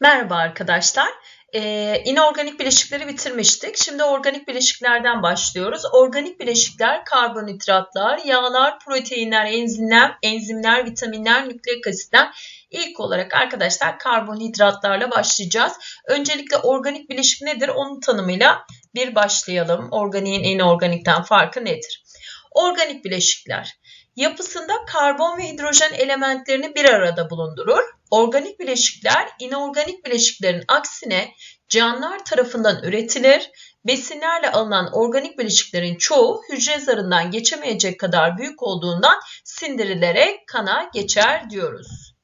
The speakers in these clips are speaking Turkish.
Merhaba arkadaşlar. Ee, inorganik bileşikleri bitirmiştik. Şimdi organik bileşiklerden başlıyoruz. Organik bileşikler karbonhidratlar, yağlar, proteinler, enzimler, enzimler, vitaminler, nükleik asitler. İlk olarak arkadaşlar karbonhidratlarla başlayacağız. Öncelikle organik bileşik nedir? Onun tanımıyla bir başlayalım. Organiğin inorganikten farkı nedir? Organik bileşikler yapısında karbon ve hidrojen elementlerini bir arada bulundurur. Organik bileşikler inorganik bileşiklerin aksine canlılar tarafından üretilir. Besinlerle alınan organik bileşiklerin çoğu hücre zarından geçemeyecek kadar büyük olduğundan sindirilerek kana geçer diyoruz.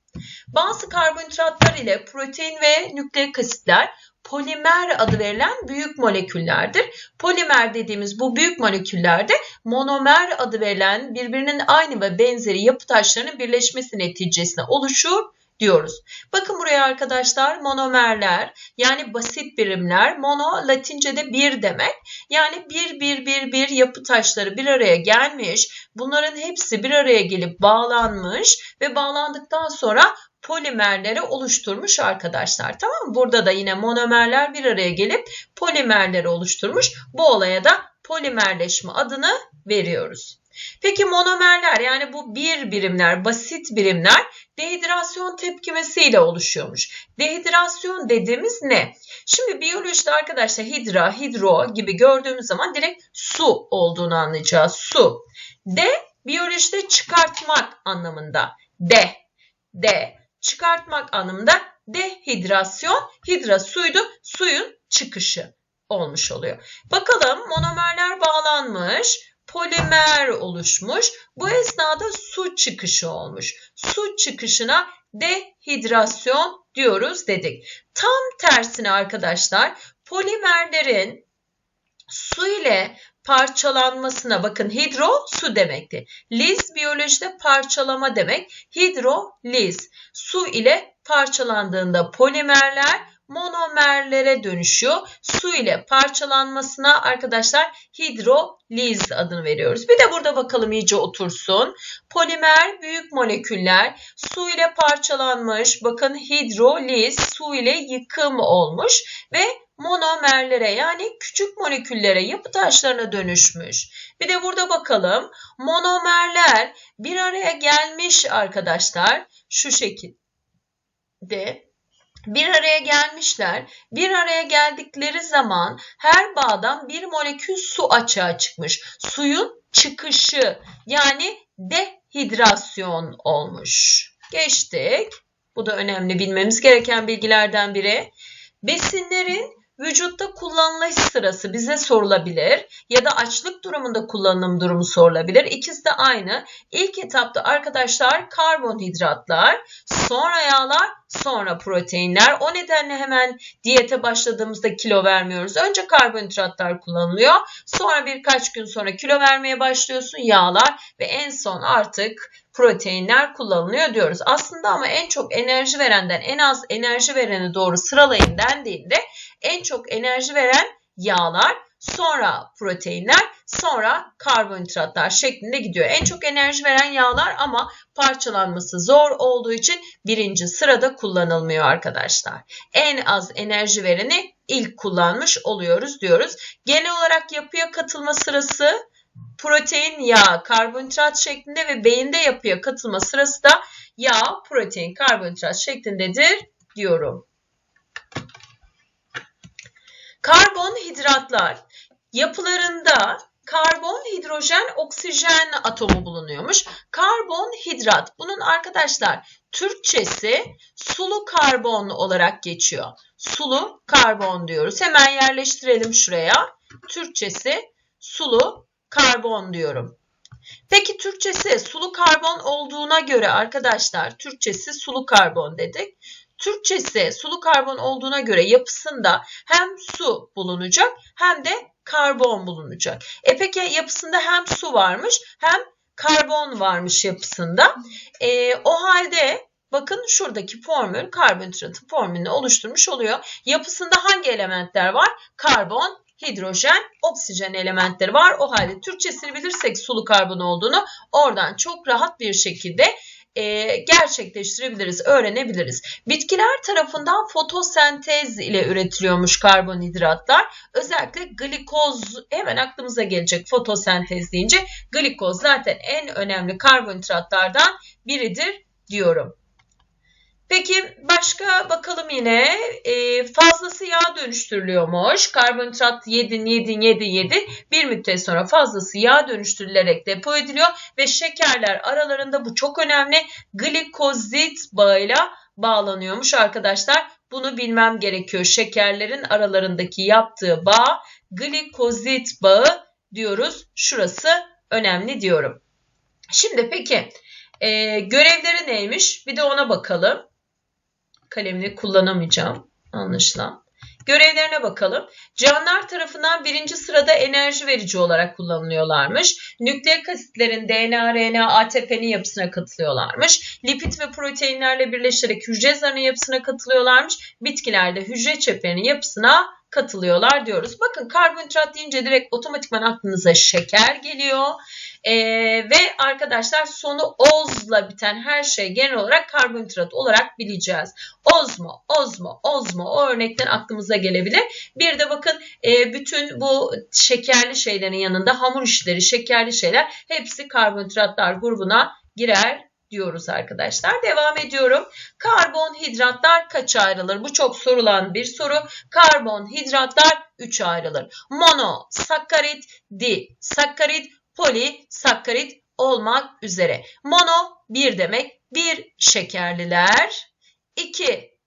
Bazı karbonhidratlar ile protein ve nükleik asitler polimer adı verilen büyük moleküllerdir. Polimer dediğimiz bu büyük moleküllerde monomer adı verilen birbirinin aynı ve benzeri yapı taşlarının birleşmesi neticesinde oluşur diyoruz. Bakın buraya arkadaşlar monomerler yani basit birimler mono latince'de bir demek. Yani bir bir bir bir yapı taşları bir araya gelmiş. Bunların hepsi bir araya gelip bağlanmış ve bağlandıktan sonra polimerleri oluşturmuş arkadaşlar. Tamam mı? Burada da yine monomerler bir araya gelip polimerleri oluşturmuş. Bu olaya da polimerleşme adını veriyoruz. Peki monomerler yani bu bir birimler, basit birimler dehidrasyon tepkimesiyle oluşuyormuş. Dehidrasyon dediğimiz ne? Şimdi biyolojide arkadaşlar hidra, hidro gibi gördüğümüz zaman direkt su olduğunu anlayacağız. Su. De biyolojide çıkartmak anlamında. De. De çıkartmak anlamında dehidrasyon, hidra suydu, suyun çıkışı olmuş oluyor. Bakalım monomerler bağlanmış, polimer oluşmuş. Bu esnada su çıkışı olmuş. Su çıkışına dehidrasyon diyoruz dedik. Tam tersine arkadaşlar polimerlerin su ile parçalanmasına bakın hidro su demekti. Liz biyolojide parçalama demek. Hidroliz su ile parçalandığında polimerler monomerlere dönüşüyor. Su ile parçalanmasına arkadaşlar hidroliz adını veriyoruz. Bir de burada bakalım iyice otursun. Polimer büyük moleküller su ile parçalanmış. Bakın hidroliz su ile yıkım olmuş ve monomerlere yani küçük moleküllere yapı taşlarına dönüşmüş. Bir de burada bakalım monomerler bir araya gelmiş arkadaşlar şu şekilde bir araya gelmişler. Bir araya geldikleri zaman her bağdan bir molekül su açığa çıkmış. Suyun çıkışı yani dehidrasyon olmuş. Geçtik. Bu da önemli bilmemiz gereken bilgilerden biri. Besinlerin vücutta kullanılış sırası bize sorulabilir ya da açlık durumunda kullanım durumu sorulabilir. İkisi de aynı. İlk etapta arkadaşlar karbonhidratlar, sonra yağlar, sonra proteinler. O nedenle hemen diyete başladığımızda kilo vermiyoruz. Önce karbonhidratlar kullanılıyor. Sonra birkaç gün sonra kilo vermeye başlıyorsun yağlar ve en son artık proteinler kullanılıyor diyoruz. Aslında ama en çok enerji verenden en az enerji vereni doğru sıralayın dendiğinde en çok enerji veren yağlar, sonra proteinler, sonra karbonhidratlar şeklinde gidiyor. En çok enerji veren yağlar ama parçalanması zor olduğu için birinci sırada kullanılmıyor arkadaşlar. En az enerji vereni ilk kullanmış oluyoruz diyoruz. Genel olarak yapıya katılma sırası protein, yağ, karbonhidrat şeklinde ve beyinde yapıya katılma sırası da yağ, protein, karbonhidrat şeklindedir diyorum. Karbonhidratlar yapılarında karbon, hidrojen, oksijen atomu bulunuyormuş. Karbonhidrat bunun arkadaşlar Türkçesi sulu karbon olarak geçiyor. Sulu karbon diyoruz. Hemen yerleştirelim şuraya. Türkçesi sulu karbon diyorum. Peki Türkçesi sulu karbon olduğuna göre arkadaşlar Türkçesi sulu karbon dedik. Türkçesi sulu karbon olduğuna göre yapısında hem su bulunacak hem de karbon bulunacak. E peki yapısında hem su varmış hem karbon varmış yapısında. E, o halde bakın şuradaki formül karbonhidratın formülünü oluşturmuş oluyor. Yapısında hangi elementler var? Karbon, hidrojen, oksijen elementleri var. O halde Türkçesini bilirsek sulu karbon olduğunu oradan çok rahat bir şekilde e, gerçekleştirebiliriz, öğrenebiliriz. Bitkiler tarafından fotosentez ile üretiliyormuş karbonhidratlar. Özellikle glikoz hemen aklımıza gelecek fotosentez deyince glikoz zaten en önemli karbonhidratlardan biridir diyorum. Peki başka bakalım yine e, fazlası yağ dönüştürülüyormuş. Karbonhidrat yedin yedin yedin yedin bir müddet sonra fazlası yağ dönüştürülerek depo ediliyor ve şekerler aralarında bu çok önemli glikozit bağıyla bağlanıyormuş arkadaşlar. Bunu bilmem gerekiyor. Şekerlerin aralarındaki yaptığı bağ glikozit bağı diyoruz. Şurası önemli diyorum. Şimdi peki e, görevleri neymiş? Bir de ona bakalım kalemini kullanamayacağım anlaşılan. Görevlerine bakalım. Canlılar tarafından birinci sırada enerji verici olarak kullanılıyorlarmış. Nükleik asitlerin DNA, RNA, ATP'nin yapısına katılıyorlarmış. Lipid ve proteinlerle birleşerek hücre zarının yapısına katılıyorlarmış. Bitkilerde hücre çeperinin yapısına katılıyorlar diyoruz. Bakın karbonhidrat deyince direkt otomatikman aklınıza şeker geliyor. Ee, ve arkadaşlar sonu ozla biten her şey genel olarak karbonhidrat olarak bileceğiz. Ozmo, ozmo, ozmo o örnekten aklımıza gelebilir. Bir de bakın e, bütün bu şekerli şeylerin yanında hamur işleri, şekerli şeyler hepsi karbonhidratlar grubuna girer diyoruz arkadaşlar. Devam ediyorum. Karbonhidratlar kaç ayrılır? Bu çok sorulan bir soru. Karbonhidratlar 3 ayrılır. Mono, sakkarit, di, sakkarit, polisakkarit olmak üzere. Mono bir demek bir şekerliler, iki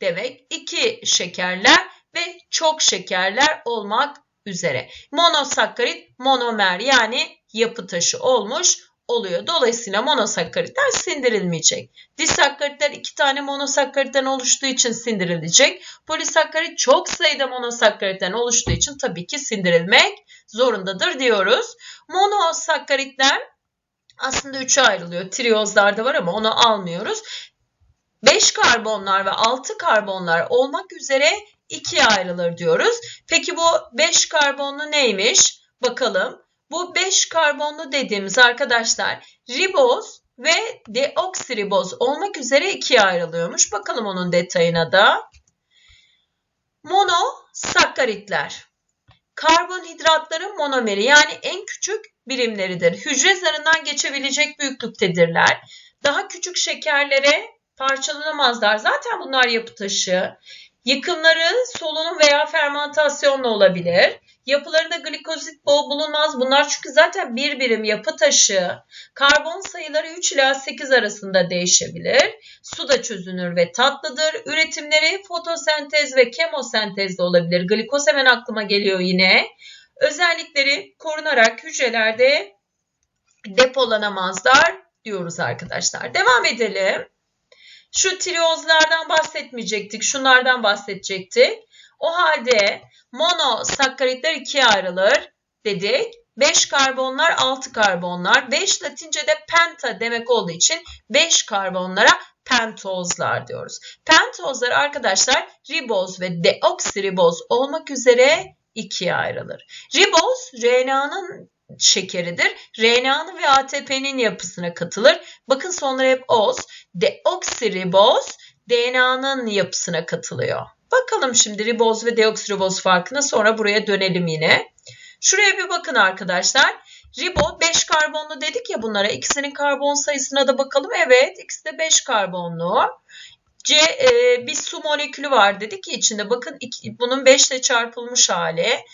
demek iki şekerler ve çok şekerler olmak üzere. Monosakkarit monomer yani yapı taşı olmuş oluyor. Dolayısıyla monosakkaritler sindirilmeyecek. Disakkaritler iki tane monosakkaritten oluştuğu için sindirilecek. Polisakkarit çok sayıda monosakkaritten oluştuğu için tabii ki sindirilmek zorundadır diyoruz. Monosakkaritler aslında üçe ayrılıyor. Triyozlarda var ama onu almıyoruz. 5 karbonlar ve 6 karbonlar olmak üzere ikiye ayrılır diyoruz. Peki bu 5 karbonlu neymiş? Bakalım. Bu 5 karbonlu dediğimiz arkadaşlar riboz ve deoksiriboz olmak üzere ikiye ayrılıyormuş. Bakalım onun detayına da. Monosakkaritler. Karbonhidratların monomeri yani en küçük birimleridir. Hücre zarından geçebilecek büyüklüktedirler. Daha küçük şekerlere parçalanamazlar. Zaten bunlar yapı taşı. Yıkımları solunum veya fermentasyonla olabilir. Yapılarında glikozit bol bulunmaz. Bunlar çünkü zaten bir birim yapı taşı. Karbon sayıları 3 ila 8 arasında değişebilir. Su da çözünür ve tatlıdır. Üretimleri fotosentez ve kemosentezde olabilir. Glikoz hemen aklıma geliyor yine. Özellikleri korunarak hücrelerde depolanamazlar diyoruz arkadaşlar. Devam edelim. Şu triozlardan bahsetmeyecektik. Şunlardan bahsedecektik. O halde monosakkaritler ikiye ayrılır dedik. 5 karbonlar 6 karbonlar. 5 latince'de penta demek olduğu için 5 karbonlara pentozlar diyoruz. Pentozlar arkadaşlar riboz ve deoksiriboz olmak üzere ikiye ayrılır. Riboz RNA'nın şekeridir. RNA'nın ve ATP'nin yapısına katılır. Bakın sonları hep oz. Deoksiriboz DNA'nın yapısına katılıyor. Bakalım şimdi riboz ve deoksiriboz farkına sonra buraya dönelim yine. Şuraya bir bakın arkadaşlar. Ribo 5 karbonlu dedik ya bunlara. İkisinin karbon sayısına da bakalım. Evet ikisi de 5 karbonlu. C e, bir su molekülü var dedik ya içinde. Bakın iki, bunun 5 ile çarpılmış hali.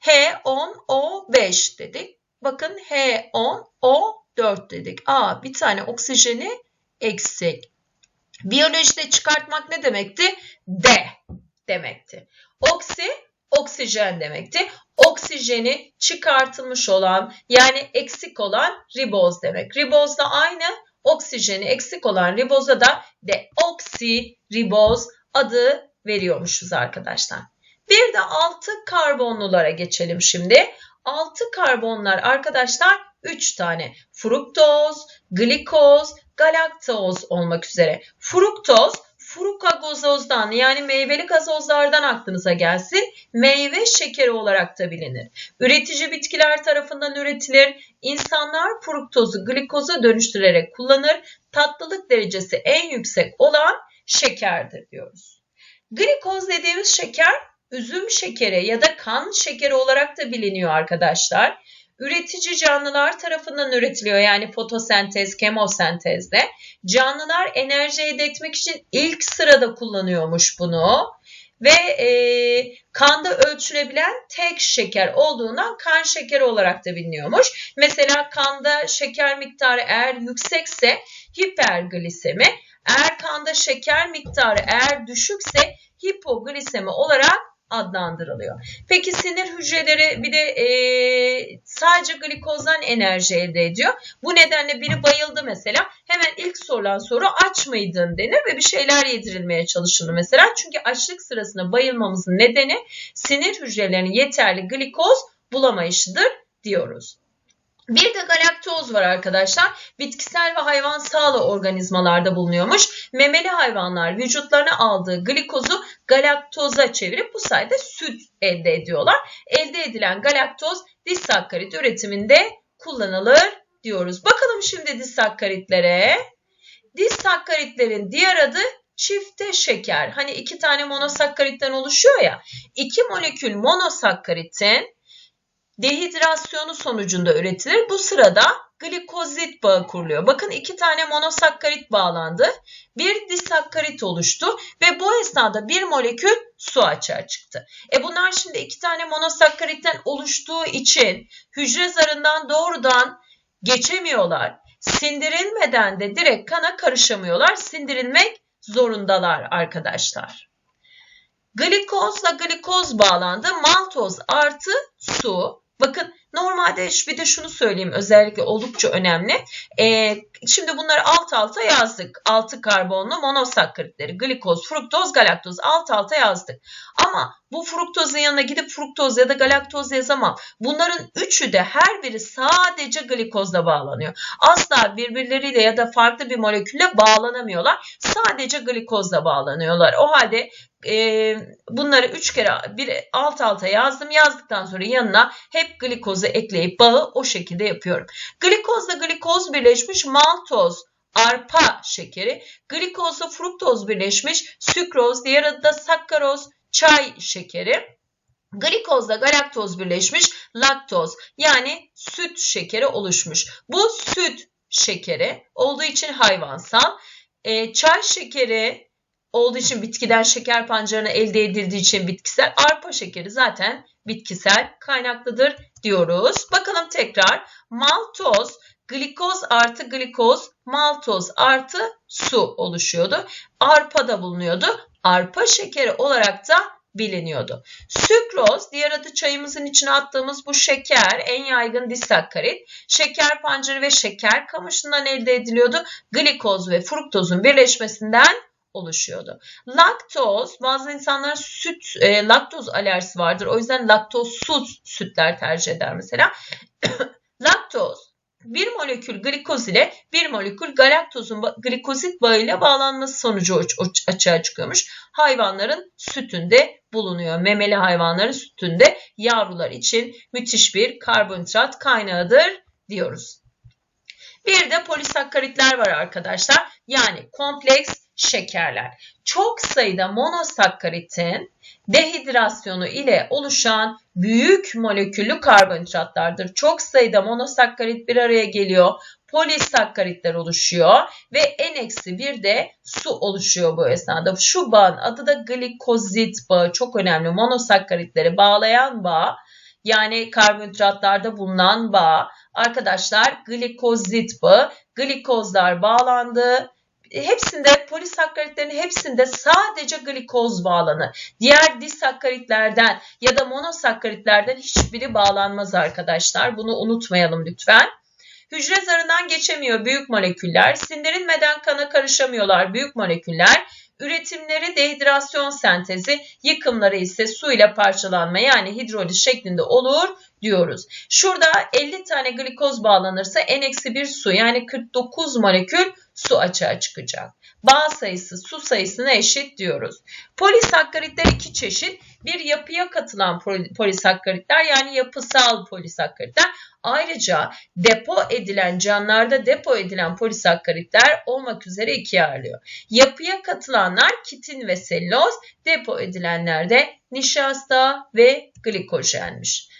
H10O5 dedik. Bakın H10O4 dedik. Aa bir tane oksijeni eksik. Biyolojide çıkartmak ne demekti? D demekti. Oksi oksijen demekti. Oksijeni çıkartılmış olan yani eksik olan riboz demek. Riboz da aynı oksijeni eksik olan riboza da deoksiriboz adı veriyormuşuz arkadaşlar. Bir de 6 karbonlulara geçelim şimdi. 6 karbonlar arkadaşlar 3 tane. Fruktoz, glikoz, galaktoz olmak üzere. Fruktoz frukagozozdan yani meyveli gazozlardan aklınıza gelsin. Meyve şekeri olarak da bilinir. Üretici bitkiler tarafından üretilir. İnsanlar fruktozu glikoza dönüştürerek kullanır. Tatlılık derecesi en yüksek olan şekerdir diyoruz. Glikoz dediğimiz şeker üzüm şekeri ya da kan şekeri olarak da biliniyor arkadaşlar üretici canlılar tarafından üretiliyor. Yani fotosentez, kemosentezde. Canlılar enerji elde etmek için ilk sırada kullanıyormuş bunu. Ve e, kanda ölçülebilen tek şeker olduğundan kan şekeri olarak da biliniyormuş. Mesela kanda şeker miktarı eğer yüksekse hiperglisemi, eğer kanda şeker miktarı eğer düşükse hipoglisemi olarak adlandırılıyor. Peki sinir hücreleri bir de e, sadece glikozdan enerji elde ediyor. Bu nedenle biri bayıldı mesela hemen ilk sorulan soru aç mıydın denir ve bir şeyler yedirilmeye çalışılır mesela. Çünkü açlık sırasında bayılmamızın nedeni sinir hücrelerinin yeterli glikoz bulamayışıdır diyoruz. Bir de galaktoz var arkadaşlar. Bitkisel ve hayvansal organizmalarda bulunuyormuş. Memeli hayvanlar vücutlarına aldığı glikozu galaktoza çevirip bu sayede süt elde ediyorlar. Elde edilen galaktoz disakkarit üretiminde kullanılır diyoruz. Bakalım şimdi disakkaritlere. Disakkaritlerin diğer adı çifte şeker. Hani iki tane monosakkaritten oluşuyor ya. İki molekül monosakkaritin dehidrasyonu sonucunda üretilir. Bu sırada glikozit bağı kuruluyor. Bakın iki tane monosakkarit bağlandı. Bir disakkarit oluştu ve bu esnada bir molekül su açığa çıktı. E bunlar şimdi iki tane monosakkaritten oluştuğu için hücre zarından doğrudan geçemiyorlar. Sindirilmeden de direkt kana karışamıyorlar. Sindirilmek zorundalar arkadaşlar. Glikozla glikoz bağlandı. Maltoz artı su Bakın normalde bir de şunu söyleyeyim özellikle oldukça önemli. Ee, şimdi bunları alt alta yazdık. Altı karbonlu monosakkaritleri glikoz, fruktoz, galaktoz alt alta yazdık. Ama bu fruktozun yanına gidip fruktoz ya da galaktoz yazamam. Bunların üçü de her biri sadece glikozla bağlanıyor. Asla birbirleriyle ya da farklı bir molekülle bağlanamıyorlar. Sadece glikozla bağlanıyorlar. O halde e, bunları üç kere bir alt alta yazdım. Yazdıktan sonra yanına hep glikozu ekleyip bağı o şekilde yapıyorum. Glikozla glikoz birleşmiş maltoz arpa şekeri, glikozla fruktoz birleşmiş sükroz, diğer adı da sakkaroz, çay şekeri. Glikozla galaktoz birleşmiş laktoz yani süt şekeri oluşmuş. Bu süt şekeri olduğu için hayvansal. E, çay şekeri olduğu için bitkiden şeker pancarını elde edildiği için bitkisel. Arpa şekeri zaten bitkisel kaynaklıdır diyoruz. Bakalım tekrar maltoz glikoz artı glikoz maltoz artı su oluşuyordu. Arpa da bulunuyordu. Arpa şekeri olarak da biliniyordu. Sükroz, diğer adı çayımızın içine attığımız bu şeker, en yaygın disakkarit. Şeker pancarı ve şeker kamışından elde ediliyordu. Glikoz ve fruktozun birleşmesinden oluşuyordu. Laktoz, bazı insanların süt, e, laktoz alerjisi vardır. O yüzden laktozsuz sütler tercih eder mesela. Laktoz bir molekül glikoz ile bir molekül galaktozun glikozit bağıyla bağlanması sonucu açığa çıkıyormuş. Hayvanların sütünde bulunuyor. Memeli hayvanların sütünde yavrular için müthiş bir karbonhidrat kaynağıdır diyoruz. Bir de polisakkaritler var arkadaşlar. Yani kompleks şekerler. Çok sayıda monosakkaritin dehidrasyonu ile oluşan büyük moleküllü karbonhidratlardır. Çok sayıda monosakkarit bir araya geliyor. Polisakkaritler oluşuyor ve n-1 de su oluşuyor bu esnada. Şu bağın adı da glikozit bağı. Çok önemli. Monosakkaritleri bağlayan bağ yani karbonhidratlarda bulunan bağ. Arkadaşlar glikozit bağı. Glikozlar bağlandı hepsinde polisakkaritlerin hepsinde sadece glikoz bağlanır. Diğer disakkaritlerden ya da monosakkaritlerden hiçbiri bağlanmaz arkadaşlar. Bunu unutmayalım lütfen. Hücre zarından geçemiyor büyük moleküller. Sindirilmeden kana karışamıyorlar büyük moleküller. Üretimleri dehidrasyon sentezi, yıkımları ise su ile parçalanma yani hidroliz şeklinde olur diyoruz. Şurada 50 tane glikoz bağlanırsa N-1 su yani 49 molekül su açığa çıkacak. bağ sayısı su sayısına eşit diyoruz. Polisakkaritler iki çeşit. Bir yapıya katılan polisakkaritler yani yapısal polisakkaritler. Ayrıca depo edilen canlılarda depo edilen polisakkaritler olmak üzere ikiye ayrılıyor. Yapıya katılanlar kitin ve selüloz, depo edilenler de nişasta ve glikojenmiş.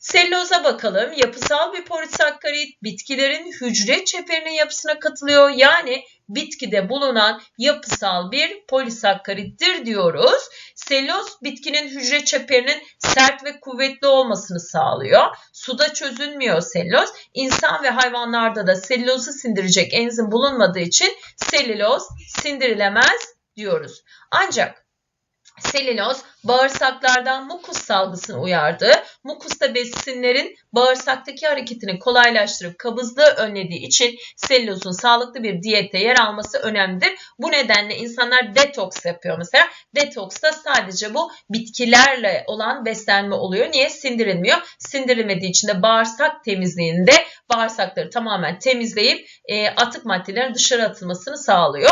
Selüloza bakalım. Yapısal bir polisakkarit bitkilerin hücre çeperinin yapısına katılıyor. Yani bitkide bulunan yapısal bir polisakkarittir diyoruz. Selüloz bitkinin hücre çeperinin sert ve kuvvetli olmasını sağlıyor. Suda çözülmüyor selüloz. İnsan ve hayvanlarda da selülozu sindirecek enzim bulunmadığı için selüloz sindirilemez diyoruz. Ancak Selüloz bağırsaklardan mukus salgısını uyardığı, mukusta besinlerin bağırsaktaki hareketini kolaylaştırıp kabızlığı önlediği için selülozun sağlıklı bir diyette yer alması önemlidir. Bu nedenle insanlar detoks yapıyor mesela. Detoksta sadece bu bitkilerle olan beslenme oluyor. Niye? Sindirilmiyor. Sindirilmediği için de bağırsak temizliğinde bağırsakları tamamen temizleyip e, atık maddelerin dışarı atılmasını sağlıyor.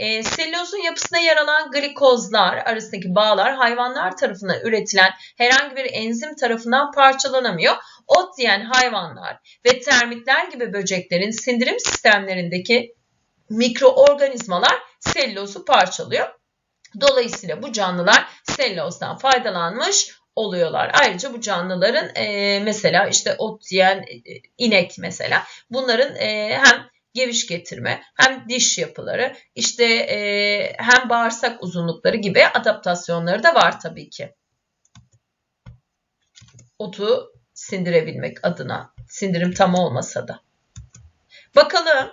E, selülozun yapısında yer alan glikozlar arasındaki bağlar hayvanlar tarafından üretilen herhangi bir enzim tarafından parçalanamıyor. Ot yiyen hayvanlar ve termitler gibi böceklerin sindirim sistemlerindeki mikroorganizmalar selülozu parçalıyor. Dolayısıyla bu canlılar selülozdan faydalanmış oluyorlar. Ayrıca bu canlıların e, mesela işte ot yiyen e, inek mesela bunların e, hem geviş getirme, hem diş yapıları, işte e, hem bağırsak uzunlukları gibi adaptasyonları da var tabii ki. Otu sindirebilmek adına. Sindirim tam olmasa da. Bakalım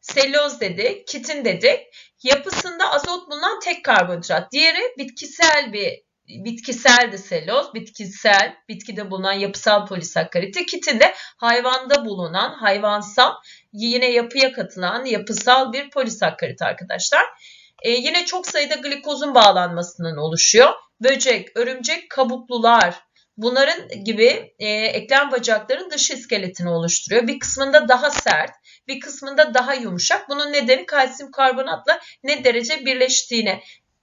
selüloz dedik, kitin dedik. Yapısında azot bulunan tek karbonhidrat. Diğeri bitkisel bir bitkisel de selüloz, bitkisel, bitkide bulunan yapısal polisakkarit. Kitin hayvanda bulunan, hayvansal, yine yapıya katılan yapısal bir polisakkarit arkadaşlar. Ee, yine çok sayıda glikozun bağlanmasından oluşuyor. Böcek, örümcek, kabuklular, bunların gibi e, eklem bacakların dış iskeletini oluşturuyor. Bir kısmında daha sert, bir kısmında daha yumuşak. Bunun nedeni kalsiyum karbonatla ne derece birleştiğine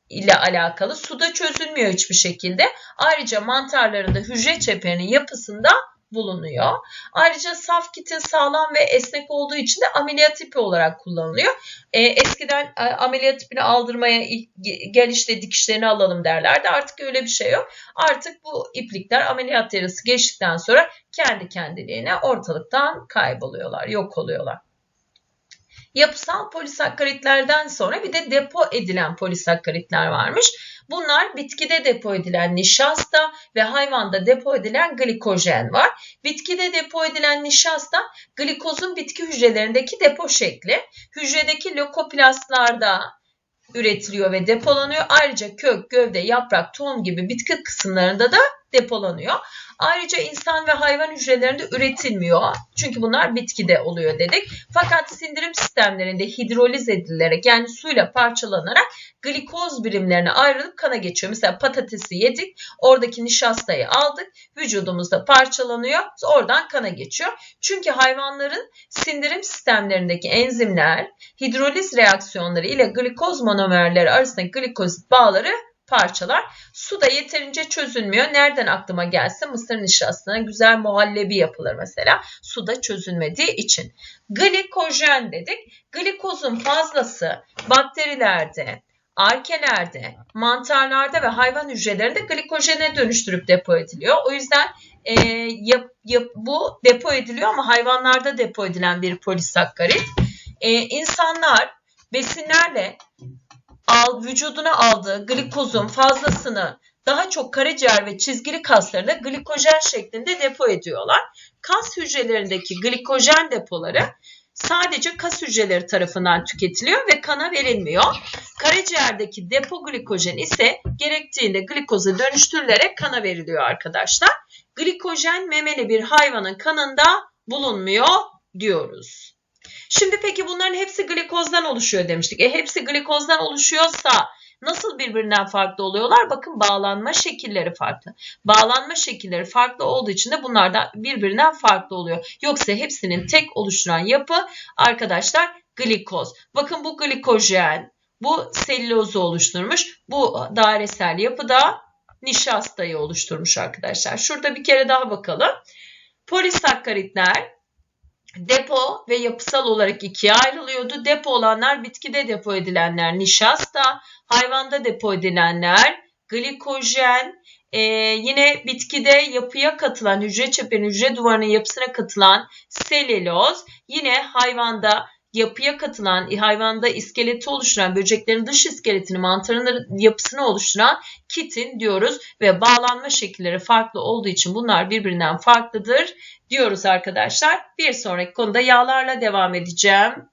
ile alakalı. Suda çözülmüyor hiçbir şekilde. Ayrıca mantarların da hücre çeperinin yapısında bulunuyor. Ayrıca saf kitin sağlam ve esnek olduğu için de ameliyat ipi olarak kullanılıyor. E, eskiden e, ameliyat ipini aldırmaya gel işte dikişlerini alalım derlerdi. Artık öyle bir şey yok. Artık bu iplikler ameliyat yarısı geçtikten sonra kendi kendiliğine ortalıktan kayboluyorlar, yok oluyorlar. Yapısal polisakkaritlerden sonra bir de depo edilen polisakkaritler varmış. Bunlar bitkide depo edilen nişasta ve hayvanda depo edilen glikojen var. Bitkide depo edilen nişasta glikozun bitki hücrelerindeki depo şekli. Hücredeki lökoplastlarda üretiliyor ve depolanıyor. Ayrıca kök, gövde, yaprak, tohum gibi bitki kısımlarında da depolanıyor. Ayrıca insan ve hayvan hücrelerinde üretilmiyor. Çünkü bunlar bitkide oluyor dedik. Fakat sindirim sistemlerinde hidroliz edilerek yani suyla parçalanarak glikoz birimlerine ayrılıp kana geçiyor. Mesela patatesi yedik, oradaki nişastayı aldık, vücudumuzda parçalanıyor, oradan kana geçiyor. Çünkü hayvanların sindirim sistemlerindeki enzimler hidroliz reaksiyonları ile glikoz monomerleri arasındaki glikozit bağları parçalar. Su da yeterince çözülmüyor. Nereden aklıma gelse mısır nişastasına güzel muhallebi yapılır mesela. Suda çözülmediği için. Glikojen dedik. Glikozun fazlası bakterilerde, arkelerde, mantarlarda ve hayvan hücrelerinde glikojene dönüştürüp depo ediliyor. O yüzden e, yap, yap, bu depo ediliyor ama hayvanlarda depo edilen bir polisakkarit. E, insanlar besinlerle al, vücuduna aldığı glikozun fazlasını daha çok karaciğer ve çizgili kaslarında glikojen şeklinde depo ediyorlar. Kas hücrelerindeki glikojen depoları sadece kas hücreleri tarafından tüketiliyor ve kana verilmiyor. Karaciğerdeki depo glikojen ise gerektiğinde glikoza dönüştürülerek kana veriliyor arkadaşlar. Glikojen memeli bir hayvanın kanında bulunmuyor diyoruz. Şimdi peki bunların hepsi glikozdan oluşuyor demiştik. E hepsi glikozdan oluşuyorsa nasıl birbirinden farklı oluyorlar? Bakın bağlanma şekilleri farklı. Bağlanma şekilleri farklı olduğu için de bunlar da birbirinden farklı oluyor. Yoksa hepsinin tek oluşturan yapı arkadaşlar glikoz. Bakın bu glikojen, bu selülozu oluşturmuş. Bu dairesel yapıda nişastayı oluşturmuş arkadaşlar. Şurada bir kere daha bakalım. Polisakkaritler depo ve yapısal olarak ikiye ayrılıyordu. Depo olanlar bitkide depo edilenler nişasta, hayvanda depo edilenler glikojen, ee, yine bitkide yapıya katılan hücre çeperinin hücre duvarının yapısına katılan selüloz, yine hayvanda yapıya katılan, hayvanda iskeleti oluşturan, böceklerin dış iskeletini, mantarın yapısını oluşturan kitin diyoruz ve bağlanma şekilleri farklı olduğu için bunlar birbirinden farklıdır diyoruz arkadaşlar. Bir sonraki konuda yağlarla devam edeceğim.